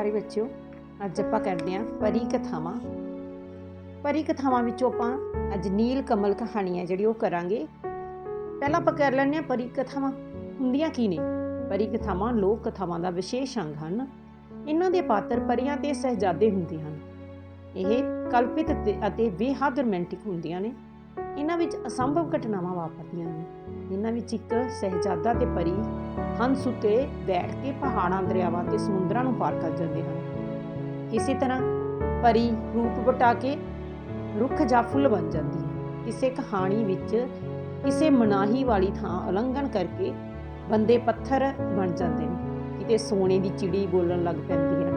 ਪਿਆਰੇ ਬੱਚਿਓ, ਅੱਜ ਆਪਾਂ ਕਰਦੇ ਹਾਂ ਪਰੀ ਕਥਾਵਾਂ। ਪਰੀ ਕਥਾਵਾਂ ਵਿੱਚੋਂ ਆਪਾਂ ਅੱਜ ਨੀਲ ਕਮਲ ਕਹਾਣੀ ਹੈ ਜਿਹੜੀ ਉਹ ਕਰਾਂਗੇ। ਪਹਿਲਾਂ ਆਪਾਂ ਕਰ ਲੈਂਦੇ ਹਾਂ ਪਰੀ ਕਥਾਵਾਂ। ਹੁੰਦੀਆਂ ਕੀ ਨੇ? ਪਰੀ ਕਥਾਵਾਂ ਲੋਕ ਕਥਾਵਾਂ ਦਾ ਵਿਸ਼ੇਸ਼ ਅੰਗ ਹਨ। ਇਹਨਾਂ ਦੇ ਪਾਤਰ ਪਰੀਆਂ ਤੇ ਸਹਿਜਾਦੇ ਹੁੰਦੇ ਹਨ। ਇਹ ਕਲਪਿਤ ਅਤੇ ਬੇਹੱਦ ਰੋਮਾਂਟਿਕ ਹੁੰਦੀਆਂ ਨੇ। ਇਹਨਾਂ ਵਿੱਚ ਅਸੰਭਵ ਘਟਨਾਵਾਂ ਵਾਪਰਦੀਆਂ ਨੇ ਇਹਨਾਂ ਵਿੱਚ ਇੱਕ ਸਹਿਜਾਦਾ ਤੇ ਪਰੀ ਹੰਸ ਉੱਤੇ ਬੈਠ ਕੇ ਪਹਾੜਾਂ, ਦਰਿਆਵਾਂ ਤੇ ਸਮੁੰਦਰਾਂ ਨੂੰ ਪਾਰ ਕਰ ਜਾਂਦੇ ਹਨ। ਇਸੇ ਤਰ੍ਹਾਂ ਪਰੀ ਰੂਪ ਵਟਾ ਕੇ ਰੁੱਖ ਜਾਂ ਫੁੱਲ ਬਣ ਜਾਂਦੀ ਹੈ। ਕਿਸੇ ਕਹਾਣੀ ਵਿੱਚ ਕਿਸੇ ਮਨਾਹੀ ਵਾਲੀ ਥਾਂ ਉਲੰਘਣ ਕਰਕੇ ਬੰਦੇ ਪੱਥਰ ਬਣ ਜਾਂਦੇ ਨੇ। ਕਿਤੇ ਸੋਨੇ ਦੀ ਚਿੜੀ ਬੋਲਣ ਲੱਗ ਪੈਂਦੀ ਹੈ।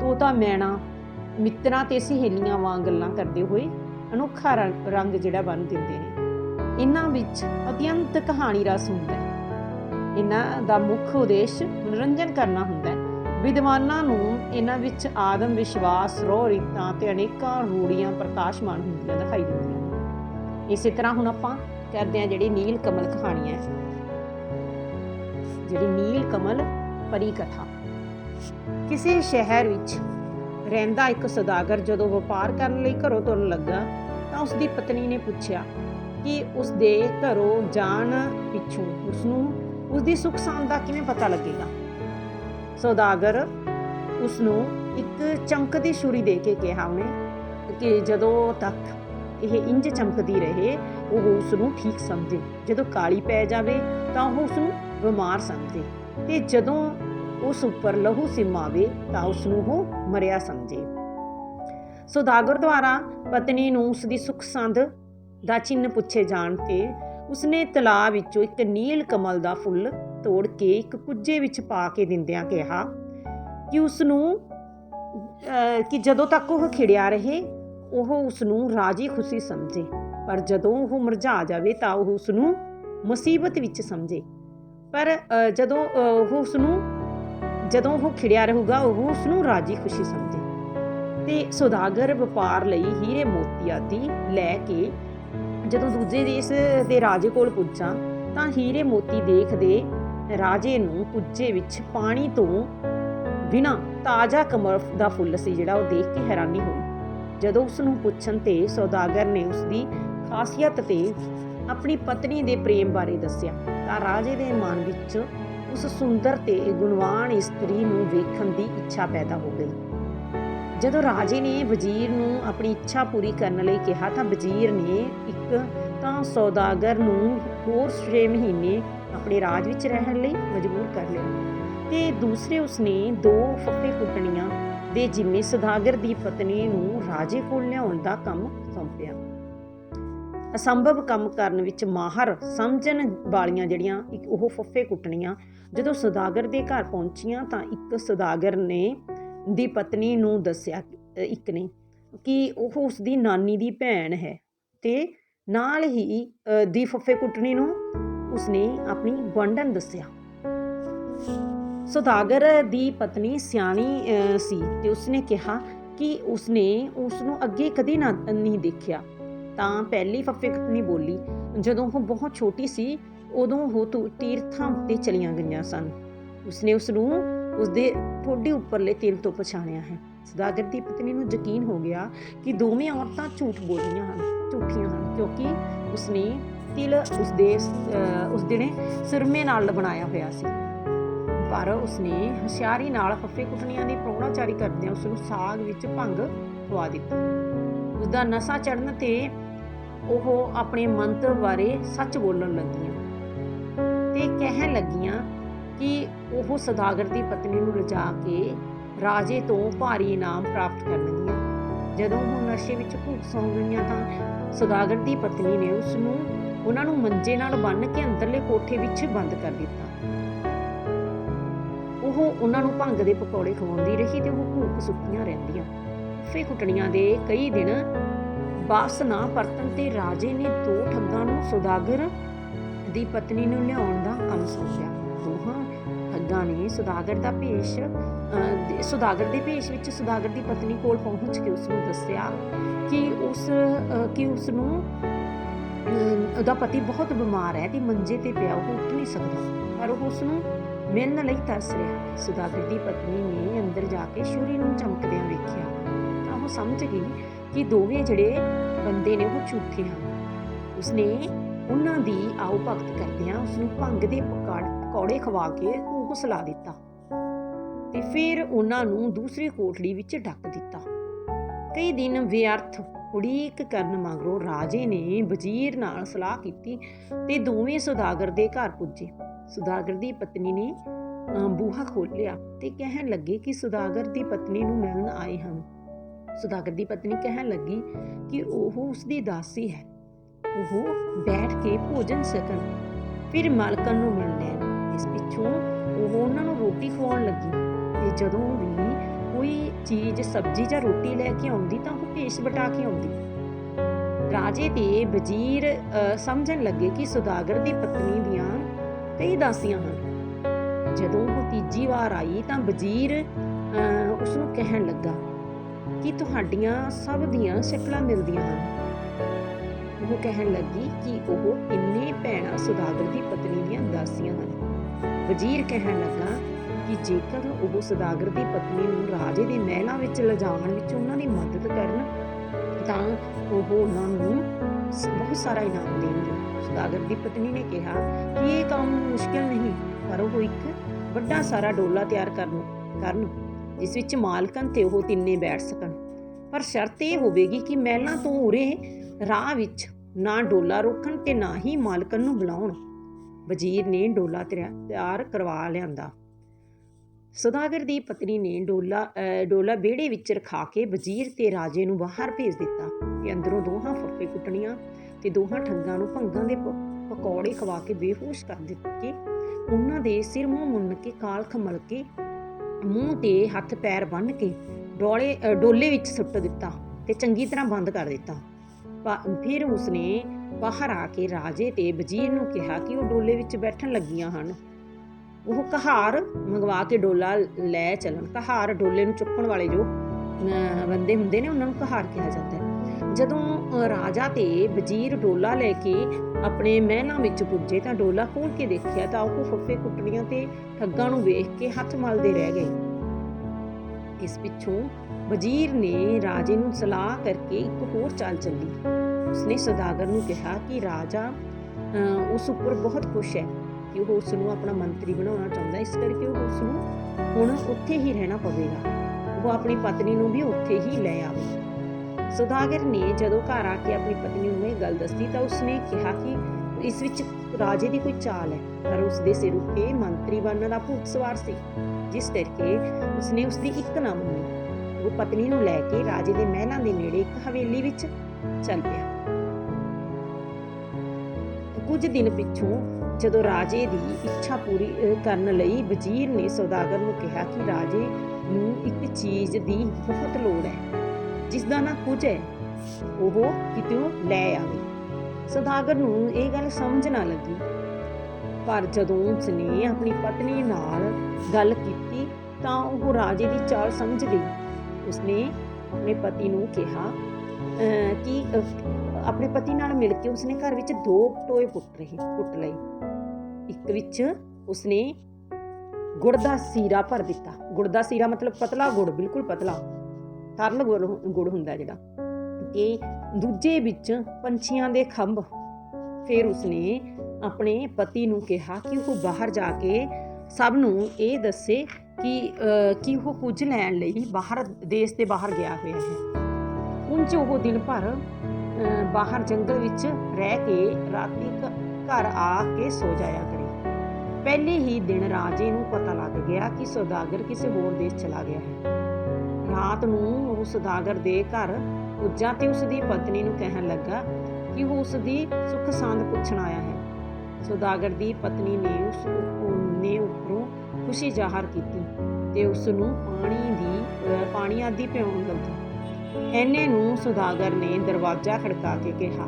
ਤੋਤਾ, ਮੈਣਾ, ਮਿੱਤਰਾਂ ਤੇ ਸਹੇਲੀਆਂ ਵਾਂਗ ਗੱਲਾਂ ਕਰਦੇ ਹੋਏ ਅਨੋਖਾ ਰੰਗ ਜਿਹੜਾ ਬਣ ਦਿੰਦੇ ਨੇ। ਇਹਨਾਂ ਵਿੱਚ ਅਤਿਅੰਤ ਕਹਾਣੀ ਰਸ ਹੁੰਦਾ ਹੈ। ਇਹਨਾਂ ਦਾ ਮੁੱਖ ਉਦੇਸ਼ ਮਨੋਰੰਜਨ ਕਰਨਾ ਹੁੰਦਾ ਹੈ। ਵਿਦਵਾਨਾਂ ਨੂੰ ਇਹਨਾਂ ਵਿੱਚ ਆਦਮ ਵਿਸ਼ਵਾਸ, ਰੋਹ ਰੀਤਾਂ ਤੇ ਅਨੇਕਾਂ ਰੂੜੀਆਂ ਪ੍ਰਕਾਸ਼ਮਾਨ ਹੁੰਦੀਆਂ ਦਿਖਾਈ ਦਿੰਦੀਆਂ ਇਸੇ ਤਰ੍ਹਾਂ ਹੁਣ ਆਪਾਂ ਕਰਦੇ ਹਾਂ ਜਿਹੜੀ ਨੀਲ ਕਮਲ ਕਹਾਣੀ ਹੈ। ਜਿਹੜੀ ਨੀਲ ਕਮਲ ਪਰੀ ਕਥਾ। ਕਿਸੇ ਸ਼ਹਿਰ ਵਿੱਚ ਰਹਿੰਦਾ ਇੱਕ ਸੌਦਾਗਰ ਜਦੋਂ ਵਪਾਰ ਕਰਨ ਲਈ ਘਰੋਂ ਤੁਰਨ ਲੱਗਾ, ਤਾਂ ਉਸ ਦੀ ਪਤਨੀ ਨੇ ਪੁੱਛਿਆ ਕਿ ਉਸ ਦੇ ਘਰੋਂ ਜਾਣ ਪਿੱਛੋਂ ਉਸ ਨੂੰ ਉਸ ਦੀ ਸੁੱਖ ਸਾਂਦ ਦਾ ਕਿਵੇਂ ਪਤਾ ਲੱਗੇਗਾ? ਸੌਦਾਗਰ ਉਸ ਨੂੰ ਇੱਕ ਚਮਕਦੀ ਛੁਰੀ ਦੇ ਕੇ ਕਿਹਾ ਉਹਨੇ ਕਿ ਜਦੋਂ ਤੱਕ ਇਹ ਇੰਜ ਚਮਕਦੀ ਰਹੇ, ਉਹ ਉਸ ਨੂੰ ਠੀਕ ਸਮਝੇ। ਜਦੋਂ ਕਾਲੀ ਪੈ ਜਾਵੇ, ਤਾਂ ਉਹ ਉਸ ਨੂੰ ਬਿਮਾਰ ਸਮਝੇ। ਤੇ ਜਦੋਂ ਉਸ ਉੱਪਰ ਲਹੂ ਸਿਮਾਵੇ ਤਾਂ ਉਸ ਨੂੰ ਉਹ ਮਰਿਆ ਸਮਝੇ। ਸੌਦਾਗਰ ਦੁਆਰਾ ਪਤਨੀ ਨੂੰ ਉਸ ਦੀ ਸੁੱਖ ਸੰਦ ਦਾ ਚਿੰਨ ਪੁੱਛੇ ਜਾਣ ਤੇ ਉਸਨੇ ਤਲਾਬ ਵਿੱਚੋਂ ਇੱਕ ਨੀਲ ਕਮਲ ਦਾ ਫੁੱਲ ਤੋੜ ਕੇ ਇੱਕ ਕੁੱਜੇ ਵਿੱਚ ਪਾ ਕੇ ਦਿੰਦਿਆਂ ਕਿਹਾ ਕਿ ਉਸ ਨੂੰ ਕਿ ਜਦੋਂ ਤੱਕ ਉਹ ਖਿੜਿਆ ਰਹੇ ਉਹ ਉਸ ਨੂੰ ਰਾਜੀ ਖੁਸ਼ੀ ਸਮਝੇ। ਪਰ ਜਦੋਂ ਉਹ ਮਰਝਾ ਜਾਵੇ ਤਾਂ ਉਹ ਉਸ ਨੂੰ ਮੁਸੀਬਤ ਵਿੱਚ ਸਮਝੇ। ਪਰ ਅਹ, ਜਦੋਂ ਅਹ, ਉਹ ਉਸ ਨੂੰ ਜਦੋਂ ਉਹ ਖਿੜਿਆ ਰਹੂਗਾ, ਉਹ ਉਸ ਨੂੰ ਰਾਜੀ ਖੁਸ਼ੀ ਸਮਝੇ। ਤੇ ਸੌਦਾਗਰ ਵਪਾਰ ਲਈ ਹੀਰੇ ਮੋਤੀ ਆਦਿ ਲੈ ਕੇ ਜਦੋਂ ਦੂਜੇ ਦੇਸ਼ ਦੇ ਰਾਜੇ ਕੋਲ ਪੁੱਜਾ, ਤਾਂ ਹੀਰੇ ਮੋਤੀ ਦੇਖਦੇ ਰਾਜੇ ਨੂੰ ਕੁੱਜੇ ਵਿੱਚ ਪਾਣੀ ਤੋਂ ਬਿਨਾ ਤਾਜ਼ਾ ਕਮਰ ਦਾ ਫੁੱਲ ਸੀ, ਜਿਹੜਾ ਉਹ ਦੇਖ ਕੇ ਹੈਰਾਨੀ ਹੋਈ। ਜਦੋਂ ਉਸ ਨੂੰ ਪੁੱਛਣ ਤੇ ਸੌਦਾਗਰ ਨੇ ਉਸ ਦੀ ਖਾਸੀਅਤ ਤੇ ਆਪਣੀ ਪਤਨੀ ਦੇ ਪ੍ਰੇਮ ਬਾਰੇ ਦੱਸਿਆ, ਤਾਂ ਰਾਜੇ ਦੇ ਮਨ ਵਿੱਚ ਉਸ ਸੁੰਦਰ ਤੇ ਗੁਣਵਾਨ ਇਸਤਰੀ ਨੂੰ ਵੇਖਣ ਦੀ ਇੱਛਾ ਪੈਦਾ ਹੋ ਗਈ। ਜਦੋਂ ਰਾਜੇ ਨੇ ਵਜ਼ੀਰ ਨੂੰ ਆਪਣੀ ਇੱਛਾ ਪੂਰੀ ਕਰਨ ਲਈ ਕਿਹਾ ਤਾਂ ਵਜ਼ੀਰ ਨੇ ਇੱਕ ਤਾਂ ਸੌਦਾਗਰ ਨੂੰ ਹੋਰ 6 ਮਹੀਨੇ ਆਪਣੇ ਰਾਜ ਵਿੱਚ ਰਹਿਣ ਲਈ ਮਜਬੂਰ ਕਰ ਲਿਆ ਤੇ ਦੂਸਰੇ ਉਸਨੇ ਦੋ ਫੱਫੇ ਕੁੱਟਣੀਆਂ ਦੇ ਜਿੰਮੇ ਸੌਦਾਗਰ ਦੀ ਪਤਨੀ ਨੂੰ ਰਾਜੇ ਕੋਲ ਲਿਆਉਣ ਦਾ ਕੰਮ ਸੌਂਪਿਆ। ਅਸੰਭਵ ਕੰਮ ਕਰਨ ਵਿੱਚ ਮਾਹਰ ਸਮਝਣ ਵਾਲੀਆਂ ਜਿਹੜੀਆਂ ਇੱਕ ਉਹ ਫੱਫੇ ਕੁੱਟਣੀਆਂ ਜਦੋਂ ਸੌਦਾਗਰ ਦੇ ਘਰ ਪਹੁੰਚੀਆਂ ਤਾਂ ਇੱਕ ਸੌਦਾਗਰ ਨੇ ਦੀ ਪਤਨੀ ਨੂੰ ਦੱਸਿਆ ਇੱਕ ਨੇ ਕਿ ਉਹ ਉਸ ਦੀ ਨਾਨੀ ਦੀ ਭੈਣ ਹੈ ਤੇ ਨਾਲ ਹੀ ਦੀ ਫੱਫੇ ਕੁੱਟਣੀ ਨੂੰ ਉਸਨੇ ਆਪਣੀ ਗੁਆਂਢਣ ਦੱਸਿਆ। ਸੌਦਾਗਰ ਦੀ ਪਤਨੀ ਸਿਆਣੀ ਅ, ਸੀ ਤੇ ਉਸਨੇ ਕਿਹਾ ਕਿ ਉਸਨੇ ਉਸ ਨੂੰ ਅੱਗੇ ਕਦੇ ਨਾ ਨਹੀਂ ਦੇਖਿਆ। ਤਾਂ ਪਹਿਲੀ ਫੱਫੇ ਕੁੱਟਣੀ ਬੋਲੀ। ਜਦੋਂ ਉਹ ਬਹੁਤ ਛੋਟੀ ਸੀ ਉਦੋਂ ਉਹ ਤੀਰਥਾਂ ਉੱਤੇ ਚਲੀਆਂ ਗਈਆਂ ਸਨ। ਉਸਨੇ ਉਸ ਨੂੰ ਉਸਦੇ ਠੋਡੀ ਉੱਪਰਲੇ ਤਿਲ ਤੋਂ ਪਛਾਣਿਆ ਹੈ। ਸੌਦਾਗਰ ਦੀ ਪਤਨੀ ਨੂੰ ਯਕੀਨ ਹੋ ਗਿਆ ਕਿ ਦੋਵੇਂ ਔਰਤਾਂ ਝੂਠ ਬੋਲ ਹਨ ਝੂਠੀਆਂ ਹਨ ਕਿਉਂਕਿ ਉਸਨੇ ਤਿਲ ਉਸਦੇ ਅਹ, ਉਸ ਦਿਨੇ ਸਿਰਮੇ ਨਾਲ ਬਣਾਇਆ ਹੋਇਆ ਸੀ। ਪਰ ਉਸਨੇ ਹੁਸ਼ਿਆਰੀ ਨਾਲ ਫੱਫੇ ਕੁੱਟਣੀਆਂ ਦੀ ਪ੍ਰੋਣਾਚਾਰੀ ਕਰਦਿਆਂ ਉਸ ਨੂੰ ਸਾਗ ਵਿੱਚ ਭੰਗ ਖਵਾ ਦਿੱਤੀ। ਉਸਦਾ ਨਸ਼ਾ ਚੜਨ ਤੇ ਉਹ ਆਪਣੇ ਮੰਤਵ ਬਾਰੇ ਸੱਚ ਬੋਲਣ ਲੱਗੀਆਂ ਤੇ ਕਹਿਣ ਲੱਗੀਆਂ ਕਿ ਉਹ ਸੌਦਾਗਰ ਦੀ ਪਤਨੀ ਨੂੰ ਲਿਜਾ ਕੇ ਰਾਜੇ ਤੋਂ ਭਾਰੀ ਇਨਾਮ ਪ੍ਰਾਪਤ ਕਰਨਗੀਆਂ ਜਦੋਂ ਉਹ ਨਸ਼ੇ ਵਿੱਚ ਭੂਖ ਸੌਂ ਗਈਆਂ ਤਾਂ ਸੌਦਾਗਰ ਦੀ ਪਤਨੀ ਨੇ ਉਸ ਨੂੰ ਉਹਨਾਂ ਨੂੰ ਮੰਜੇ ਨਾਲ ਬੰਨ੍ਹ ਕੇ ਅੰਦਰਲੇ ਕੋਠੇ ਵਿੱਚ ਬੰਦ ਕਰ ਦਿੱਤਾ। ਉਹ ਉਹਨਾਂ ਨੂੰ ਭੰਗ ਦੇ ਪਕੌੜੇ ਖਵਾਉਂਦੀ ਰਹੀ ਤੇ ਉਹ ਭੂਖ ਸੁੱਤੀਆਂ ਰਹਿੰਦੀਆਂ। ਫੇ ਕੁੱਟਣੀਆਂ ਦੇ ਕਈ ਦਿਨ ਵਾਪਸ ਨਾ ਪਰਤਣ ਤੇ ਰਾਜੇ ਨੇ ਦੋ ਠੱਗਾਂ ਨੂੰ ਸੌਦਾਗਰ ਦੀ ਪਤਨੀ ਨੂੰ ਲਿਆਉਣ ਦਾ ਕੰਮ ਸੌਂਪਿਆ ਦੋਹਾਂ ਠੱਗਾਂ ਨੇ ਸੌਦਾਗਰ ਦਾ ਭੇਸ਼ ਅਹ, ਦੇ- ਭੇਸ਼ ਵਿੱਚ ਸੌਦਾਗਰ ਦੀ ਪਤਨੀ ਕੋਲ ਪਹੁੰਚ ਕੇ ਉਸ ਨੂੰ ਦੱਸਿਆ ਕਿ ਉਸ ਕਿ ਉਸ ਨੂੰ ਉਹਦਾ ਪਤੀ ਬਹੁਤ ਬਿਮਾਰ ਹੈ ਤੇ ਮੰਜੇ ਤੇ ਪਿਆ ਉਹ ਉੱਠ ਨਹੀਂ ਸਕਦਾ। ਪਰ ਉਹ ਉਸ ਨੂੰ ਮਿਲਣ ਲਈ ਤਰਸ ਰਿਹਾ। ਹੈ ਸੁਦਾਗਰ ਦੀ ਪਤਨੀ ਨੇ ਅੰਦਰ ਜਾ ਕੇ ਸ਼ੂਰੀ ਨੂੰ ਚਮਕਦਿਆਂ ਵੇਖਿਆ। ਤਾਂ ਉਹ ਸਮਝ ਗਈ ਕਿ ਦੋਵੇਂ ਜਿਹੜੇ ਬੰਦੇ ਨੇ ਉਹ ਝੂਠੇ ਹਨ। ਉਸਨੇ ਉਹਨਾਂ ਦੀ ਆਉ ਭਗਤ ਕਰਦਿਆਂ ਉਸਨੂੰ ਭੰਗ ਦੇ ਪਕੜ ਪਕੌੜੇ ਖਵਾ ਕੇ ਉਹ ਸਲਾ ਦਿੱਤਾ ਤੇ ਫਿਰ ਉਹਨਾਂ ਨੂੰ ਦੂਸਰੀ ਕੋਠੜੀ ਵਿੱਚ ਡੱਕ ਦਿੱਤਾ। ਕਈ ਦਿਨ ਵਿਅਰਥ ਉਡੀਕ ਕਰਨ ਮਗਰੋਂ ਰਾਜੇ ਨੇ ਵਜ਼ੀਰ ਨਾਲ ਸਲਾਹ ਕੀਤੀ ਤੇ ਦੋਵੇਂ ਸੁਦਾਗਰ ਦੇ ਘਰ ਪੁੱਜੇ। ਸੁਦਾਗਰ ਦੀ ਪਤਨੀ ਨੇ ਅਹ, ਬੂਹਾ ਖੋਲ੍ਹਿਆ ਤੇ ਕਹਿਣ ਲੱਗੇ ਕਿ ਸੁਦਾਗਰ ਦੀ ਪਤਨੀ ਨੂੰ ਮਿਲਣ ਆਏ ਹਨ। ਸੁਦਾਗਰ ਦੀ ਪਤਨੀ ਕਹਿਣ ਲੱਗੀ ਕਿ ਉਹ ਉਸ ਦੀ ਦਾਸੀ ਹੈ। ਉਹ ਬੈਠ ਕੇ ਭੋਜਨ ਸਕਣ ਫਿਰ ਮਾਲਕਨ ਨੂੰ ਮਿਲ ਲੈਣ। ਇਸ ਪਿੱਛੋਂ ਉਹ ਉਹਨਾਂ ਨੂੰ ਰੋਟੀ ਖਵਾਉਣ ਲੱਗੀ ਤੇ ਜਦੋਂ ਵੀ ਕੋਈ ਚੀਜ਼ ਸਬਜ਼ੀ ਜਾਂ ਰੋਟੀ ਲੈ ਕੇ ਆਉਂਦੀ ਤਾਂ ਉਹ ਭੇਸ਼ ਬਟਾ ਕੇ ਆਉਂਦੀ। ਰਾਜੇ ਤੇ ਵਜ਼ੀਰ ਅਹ, ਸਮਝਣ ਲੱਗੇ ਕਿ ਸੁਦਾਗਰ ਦੀ ਪਤਨੀ ਦੀਆਂ ਕਈ ਦਾਸੀਆਂ ਹਨ। ਜਦੋਂ ਉਹ ਤੀਜੀ ਵਾਰ ਆਈ ਤਾਂ ਵਜ਼ੀਰ ਅਹ, ਉਸ ਨੂੰ ਕਹਿਣ ਲੱਗਾ ਕਿ ਤੁਹਾਡੀਆਂ ਸਭ ਦੀਆਂ ਸ਼ਕਲਾਂ ਮਿਲਦੀਆਂ ਹਨ। ਉਹ ਕਹਿਣ ਲੱਗੀ ਕਿ ਉਹ ਇੰਨੇ ਭੈਣਾਂ ਸੁਦਾਗਰ ਦੀ ਪਤਨੀ ਦੀਆਂ ਦਾਸੀਆਂ ਹਨ। ਵਜ਼ੀਰ ਕਹਿਣ ਲੱਗਾ ਕਿ ਜੇਕਰ ਉਹ ਸੁਦਾਗਰ ਦੀ ਪਤਨੀ ਨੂੰ ਰਾਜੇ ਦੇ ਮਹਿਲਾਂ ਵਿੱਚ ਲਿਜਾਉਣ ਵਿੱਚ ਉਹਨਾਂ ਦੀ ਮਦਦ ਕਰਨ, ਤਾਂ ਉਹ ਉਹਨਾਂ ਨੂੰ ਬਹੁਤ ਸਾਰਾ ਇਨਾਮ ਦੇਣਗੇ। ਸੁਦਾਗਰ ਦੀ ਪਤਨੀ ਨੇ ਕਿਹਾ ਕਿ ਇਹ ਕੰਮ ਮੁਸ਼ਕਿਲ ਨਹੀਂ, ਪਰ ਉਹ ਇੱਕ ਵੱਡਾ ਸਾਰਾ ਡੋਲਾ ਤਿਆਰ ਕਰਨ ਕਰਨ ਜਿਸ ਵਿੱਚ ਮਾਲਕਨ ਤੇ ਉਹ ਤਿੰਨੇ ਬੈਠ ਸਕਣ। ਪਰ ਸ਼ਰਤ ਇਹ ਹੋਵੇਗੀ ਕਿ ਮਹਿਲਾਂ ਤੋਂ ਉਰੇ ਰਾਹ ਵਿੱਚ ਨਾ ਡੋਲਾ ਰੋਕਣ ਤੇ ਨਾ ਹੀ ਮਾਲਕਨ ਨੂੰ ਬੁਲਾਉਣ। ਵਜ਼ੀਰ ਨੇ ਡੋਲਾ ਤਿਆਰ ਕਰਵਾ ਲਿਆਂਦਾ। ਸੁਦਾਗਰ ਦੀ ਪਤਨੀ ਨੇ ਡੋਲਾ ਡੋਲਾ ਵਿਹੜੇ ਵਿੱਚ ਰਖਾ ਕੇ ਵਜ਼ੀਰ ਤੇ ਰਾਜੇ ਨੂੰ ਬਾਹਰ ਭੇਜ ਦਿੱਤਾ ਤੇ ਅੰਦਰੋਂ ਦੋਹਾਂ ਫੱਫੇ ਕੁੱਟਣੀਆਂ ਤੇ ਦੋਹਾਂ ਠੰਗਾਂ ਨੂੰ ਭੰਗਾਂ ਦੇ ਪਕੌੜੇ ਖਵਾ ਕੇ ਬੇਹੋਸ਼ ਕਰ ਦਿੱਤੇ। ਉਹਨਾਂ ਦੇ ਸਿਰ ਮੂੰਹ ਮੁੰਨ ਕੇ ਕਾਲਖ ਮਲ ਕੇ ਮੂੰਹ ਤੇ ਹੱਥ ਪੈਰ ਬੰਨ੍ਹ ਕੇ ਡੋਲੇ ਡੋਲੇ ਵਿੱਚ ਸੁੱਟ ਦਿੱਤਾ ਤੇ ਚੰਗੀ ਤਰ੍ਹਾਂ ਬੰਦ ਕਰ ਦਿੱਤਾ। ਫਿਰ ਉਸਨੇ ਬਾਹਰ ਆ ਕੇ ਰਾਜੇ ਤੇ ਵਜ਼ੀਰ ਨੂੰ ਕਿਹਾ ਕਿ ਉਹ ਡੋਲੇ ਵਿੱਚ ਬੈਠਣ ਲੱਗੀਆਂ ਹਨ। ਉਹ ਕਹਾਰ ਮੰਗਵਾ ਕੇ ਡੋਲਾ ਲੈ ਚੱਲਣ। ਕਹਾਰ ਡੋਲੇ ਨੂੰ ਚੁੱਕਣ ਵਾਲੇ ਜੋ ਅ, ਬੰਦੇ ਹੁੰਦੇ ਨੇ ਉਹਨਾਂ ਨੂੰ ਕਹਾਰ ਕਿਹਾ ਜਾਂਦਾ ਹੈ। ਜਦੋਂ ਅ, ਰਾਜਾ ਤੇ ਵਜ਼ੀਰ ਡੋਲਾ ਲੈ ਕੇ ਆਪਣੇ ਮਹਿਲਾਂ ਵਿੱਚ ਪੁੱਜੇ ਤਾਂ ਡੋਲਾ ਖੋਲ ਕੇ ਦੇਖਿਆ ਤਾਂ ਉਹ ਫੱਫੇ ਕੁੱਟਣੀਆਂ ਤੇ ਠੱਗਾਂ ਨੂੰ ਵੇਖ ਕੇ ਹੱਥ ਮਲਦੇ ਰਹਿ ਗਏ। ਇਸ ਪਿੱਛੋਂ ਵਜ਼ੀਰ ਨੇ ਰਾਜੇ ਨੂੰ ਸਲਾਹ ਕਰਕੇ ਇੱਕ ਹੋਰ ਚਾਲ ਚੱਲੀ। ਉਸਨੇ ਸੁਦਾਗਰ ਨੂੰ ਕਿਹਾ ਕਿ ਰਾਜਾ ਅ, ਉਸ ਉੱਪਰ ਬਹੁਤ ਖੁਸ਼ ਹੈ ਕਿ ਉਹ ਉਸ ਨੂੰ ਆਪਣਾ ਮੰਤਰੀ ਬਣਾਉਣਾ ਚਾਹੁੰਦਾ। ਇਸ ਕਰਕੇ ਉਹ ਉਸ ਨੂੰ ਹੁਣ ਉੱਥੇ ਹੀ ਰਹਿਣਾ ਪਵੇਗਾ। ਉਹ ਆਪਣੀ ਪਤਨੀ ਨੂੰ ਵੀ ਉੱਥੇ ਹੀ ਲੈ ਆਵੇ। ਸੁਦਾਗਰ ਨੇ ਜਦੋਂ ਘਰ ਆ ਕੇ ਆਪਣੀ ਪਤਨੀ ਨੂੰ ਇਹ ਗੱਲ ਦੱਸੀ ਤਾਂ ਉਸਨੇ ਕਿਹਾ ਕਿ ਇਸ ਵਿੱਚ ਰਾਜੇ ਦੀ ਕੋਈ ਚਾਲ ਹੈ, ਪਰ ਉਸ ਦੇ ਸਿਰ ਉੱਤੇ ਮੰਤਰੀ ਬਣਨ ਦਾ ਭੂਤ ਸਵਾਰ ਸੀ, ਜਿਸ ਕਰਕੇ ਉਸਨੇ ਉਸ ਦੀ ਇੱਕ ਨਾ ਮੰਨੀ। ਉਹ ਪਤਨੀ ਨੂੰ ਲੈ ਕੇ ਰਾਜੇ ਦੇ ਮਹਿਲਾਂ ਦੇ ਨੇੜੇ ਇੱਕ ਹਵੇਲੀ ਵਿੱਚ ਚੱਲ ਪਿਆ। ਕੁਝ ਦਿਨ ਪਿੱਛੋਂ ਜਦੋਂ ਰਾਜੇ ਦੀ ਇੱਛਾ ਪੂਰੀ ਕਰਨ ਲਈ ਵਜ਼ੀਰ ਨੇ ਸੌਦਾਗਰ ਨੂੰ ਕਿਹਾ ਕਿ ਰਾਜੇ ਨੂੰ ਇੱਕ ਚੀਜ਼ ਦੀ ਬਹੁਤ ਲੋੜ ਹੈ। ਜਿਸ ਦਾ ਨਾ ਕੁਝ ਹੈ ਉਹ ਕਿਤੋਂ ਲੈ ਆਵੇ। ਸੌਦਾਗਰ ਨੂੰ ਇਹ ਗੱਲ ਸਮਝ ਨਾ ਲੱਗੀ। ਪਰ ਜਦੋਂ ਉਸਨੇ ਆਪਣੀ ਪਤਨੀ ਨਾਲ ਗੱਲ ਕੀਤੀ ਤਾਂ ਉਹ ਰਾਜੇ ਦੀ ਚਾਲ ਸਮਝ ਗਈ। ਉਸਨੇ ਆਪਣੇ ਪਤੀ ਨੂੰ ਕਿਹਾ ਅਹ, ਕਿ ਆਪਣੇ ਪਤੀ ਨਾਲ ਮਿਲ ਕੇ ਉਸਨੇ ਘਰ ਵਿੱਚ ਦੋ ਟੋਏ ਪੁੱਟ ਰਹੇ ਪੁੱਟ ਲਈ ਇੱਕ ਵਿੱਚ ਉਸਨੇ ਗੁੜ ਦਾ ਸੀਰਾ ਭਰ ਦਿੱਤਾ। ਗੁੜ ਦਾ ਸੀਰਾ ਮਤਲਬ ਪਤਲਾ ਗੁੜ ਬਿਲਕੁਲ ਪਤਲਾ। ਤਰਲ ਗੁੜ ਹੁੰਦਾ ਜਿਹੜਾ। ਤੇ ਦੂਜੇ ਵਿੱਚ ਪੰਛੀਆਂ ਦੇ ਖੰਭ। ਫਿਰ ਉਸਨੇ ਆਪਣੇ ਪਤੀ ਨੂੰ ਕਿਹਾ ਕਿ ਉਹ ਬਾਹਰ ਜਾ ਕੇ ਸਭ ਨੂੰ ਇਹ ਦੱਸੇ ਕਿ ਕਿ ਉਹ ਕੁਝ ਲੈਣ ਲਈ ਬਾਹਰ ਦੇਸ਼ ਦੇ ਬਾਹਰ ਗਿਆ ਹੋਇਆ ਹੈ। ਉਂਝ ਉਹ ਦਿਨ ਭਰ ਅਹ, ਬਾਹਰ ਜੰਗਲ ਵਿੱਚ ਰਹਿ ਕੇ ਰਾਤੀ ਘਰ ਆ ਕੇ ਸੋ ਜਾਇਆ ਕਰੇ। ਪਹਿਲੇ ਹੀ ਦਿਨ ਰਾਜੇ ਨੂੰ ਪਤਾ ਲੱਗ ਗਿਆ ਕਿ ਸੌਦਾਗਰ ਕਿਸੇ ਹੋਰ ਦੇਸ਼ ਚਲਾ ਗਿਆ ਹੈ। ਰਾਤ ਨੂੰ ਉਹ ਸੌਦਾਗਰ ਦੇ ਘਰ ਪੁੱਜਾ ਤੇ ਉਸ ਦੀ ਪਤਨੀ ਨੂੰ ਕਹਿਣ ਲੱਗਾ ਕਿ ਉਹ ਉਸ ਦੀ ਸੁੱਖ ਸਾਂਦ ਪੁੱਛਣ ਆਇਆ ਹੈ। ਸੌਦਾਗਰ ਦੀ ਪਤਨੀ ਨੇ ਉਸ ਨੇ ਉੱਪਰੋਂ ਖੁਸ਼ੀ ਜ਼ਾਹਰ ਕੀਤੀ ਤੇ ਉਸ ਨੂੰ ਪਾਣੀ ਦੀ ਪਾਣੀ ਆਦਿ ਪਿਉਣ ਲੱਗੀ। ਐਨੇ ਨੂੰ ਸੌਦਾਗਰ ਨੇ ਦਰਵਾਜ਼ਾ ਖੜਕਾ ਕੇ ਕਿਹਾ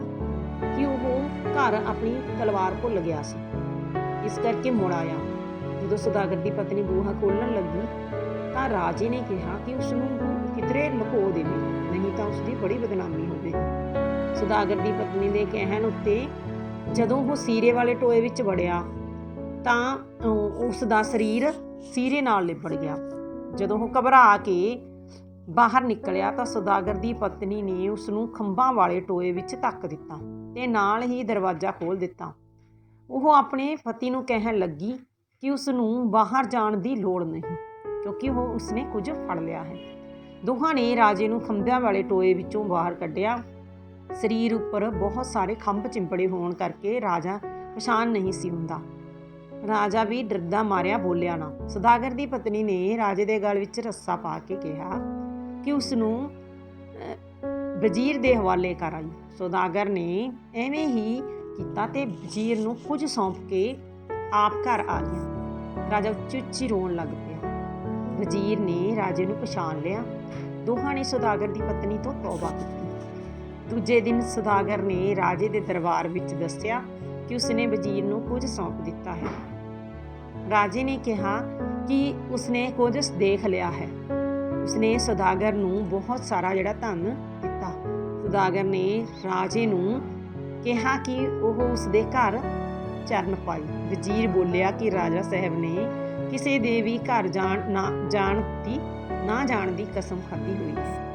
ਕਿ ਉਹ ਘਰ ਆਪਣੀ ਤਲਵਾਰ ਭੁੱਲ ਗਿਆ ਸੀ। ਇਸ ਕਰਕੇ ਮੁੜ ਆਇਆ। ਜਦੋਂ ਸੌਦਾਗਰ ਦੀ ਪਤਨੀ ਬੂਹਾ ਖੋਲਣ ਲੱਗੀ ਤਾਂ ਰਾਜੇ ਨੇ ਕਿਹਾ ਕਿ ਉਸ ਨੂੰ ਕਿਧਰੇ ਲੁਕੋ ਦੇਵੇ ਨਹੀਂ ਤਾਂ ਉਸ ਦੀ ਬੜੀ ਬਦਨਾਮੀ ਹੋਵੇਗੀ ਸੌਦਾਗਰ ਦੀ ਪਤਨੀ ਦੇ ਕਹਿਣ ਉੱਤੇ ਜਦੋਂ ਉਹ ਸੀਰੇ ਵਾਲੇ ਟੋਏ ਵਿੱਚ ਵੜਿਆ ਤਾਂ ਅਹ, ਉਸ ਦਾ ਸਰੀਰ ਸੀਰੇ ਨਾਲ ਲਿਬੜ ਗਿਆ। ਜਦੋਂ ਉਹ ਘਬਰਾ ਕੇ ਬਾਹਰ ਨਿਕਲਿਆ ਤਾਂ ਸੁਦਾਗਰ ਦੀ ਪਤਨੀ ਨੇ ਉਸ ਨੂੰ ਖੰਭਾਂ ਵਾਲੇ ਟੋਏ ਵਿੱਚ ਧੱਕ ਦਿੱਤਾ ਤੇ ਨਾਲ ਹੀ ਦਰਵਾਜ਼ਾ ਖੋਲ ਦਿੱਤਾ। ਉਹ ਆਪਣੇ ਪਤੀ ਨੂੰ ਕਹਿਣ ਲੱਗੀ ਕਿ ਉਸ ਨੂੰ ਬਾਹਰ ਜਾਣ ਦੀ ਲੋੜ ਨਹੀਂ। ਕਿਉਂਕਿ ਉਹ ਉਸਨੇ ਕੁਝ ਫੜ ਲਿਆ ਹੈ। ਦੋਹਾਂ ਨੇ ਰਾਜੇ ਨੂੰ ਖੰਭਿਆਂ ਵਾਲੇ ਟੋਏ ਵਿੱਚੋਂ ਬਾਹਰ ਕੱਢਿਆ। ਸਰੀਰ ਉੱਪਰ ਬਹੁਤ ਸਾਰੇ ਖੰਭ ਚਿੰਪੜੇ ਹੋਣ ਕਰਕੇ ਰਾਜਾ ਪਛਾਣ ਨਹੀਂ ਸੀ ਹੁੰਦਾ। ਰਾਜਾ ਵੀ ਡਰਦਾ ਮਾਰਿਆ ਬੋਲਿਆ ਨਾ। ਸੁਦਾਗਰ ਦੀ ਪਤਨੀ ਨੇ ਰਾਜੇ ਦੇ ਗਲ ਵਿੱਚ ਰੱਸਾ ਪਾ ਕੇ ਕਿਹਾ ਕਿ ਉਸ ਨੂੰ ਵਜ਼ੀਰ ਦੇ ਹਵਾਲੇ ਕਰ ਆਈ। ਸੁਦਾਗਰ ਨੇ ਐਵੇਂ ਹੀ ਕੀਤਾ ਤੇ ਵਜ਼ੀਰ ਨੂੰ ਕੁਝ ਸੌਂਪ ਕੇ ਆਪ ਘਰ ਆ ਗਿਆ। ਰਾਜਾ ਉੱਚੀ ਉੱਚੀ ਰੋਣ ਲੱਗ ਪਿਆ। ਵਜ਼ੀਰ ਨੇ ਰਾਜੇ ਨੂੰ ਪਛਾਣ ਲਿਆ। ਦੋਹਾਂ ਨੇ ਸੌਦਾਗਰ ਦੀ ਪਤਨੀ ਤੋਂ ਤੌਬਾ ਕੀਤੀ। ਦੂਜੇ ਦਿਨ ਸੁਦਾਗਰ ਨੇ ਰਾਜੇ ਦੇ ਦਰਬਾਰ ਵਿੱਚ ਦੱਸਿਆ ਕਿ ਉਸਨੇ ਵਜ਼ੀਰ ਨੂੰ ਕੁਝ ਸੌਂਪ ਦਿੱਤਾ ਹੈ। ਰਾਜੇ ਨੇ ਕਿਹਾ ਕਿ ਉਸਨੇ ਕੁਝ ਦੇਖ ਲਿਆ ਹੈ। ਉਸਨੇ ਸੌਦਾਗਰ ਨੂੰ ਬਹੁਤ ਸਾਰਾ ਜਿਹੜਾ ਧਨ ਦਿੱਤਾ। ਸੌਦਾਗਰ ਨੇ ਰਾਜੇ ਨੂੰ ਕਿਹਾ ਕਿ ਉਹ ਉਸਦੇ ਘਰ ਚਰਨ ਪਾਈ। ਵਜ਼ੀਰ ਬੋਲਿਆ ਕਿ ਰਾਜਾ ਸਾਹਿਬ ਨੇ ਕਿਸੇ ਦੇ ਵੀ ਘਰ ਜਾਣ ਨਾ, ਜਾਣ ਦੀ, ਨਾ ਜਾਣ ਦੀ ਕਸਮ ਖਾਧੀ ਹੋਈ ਸੀ।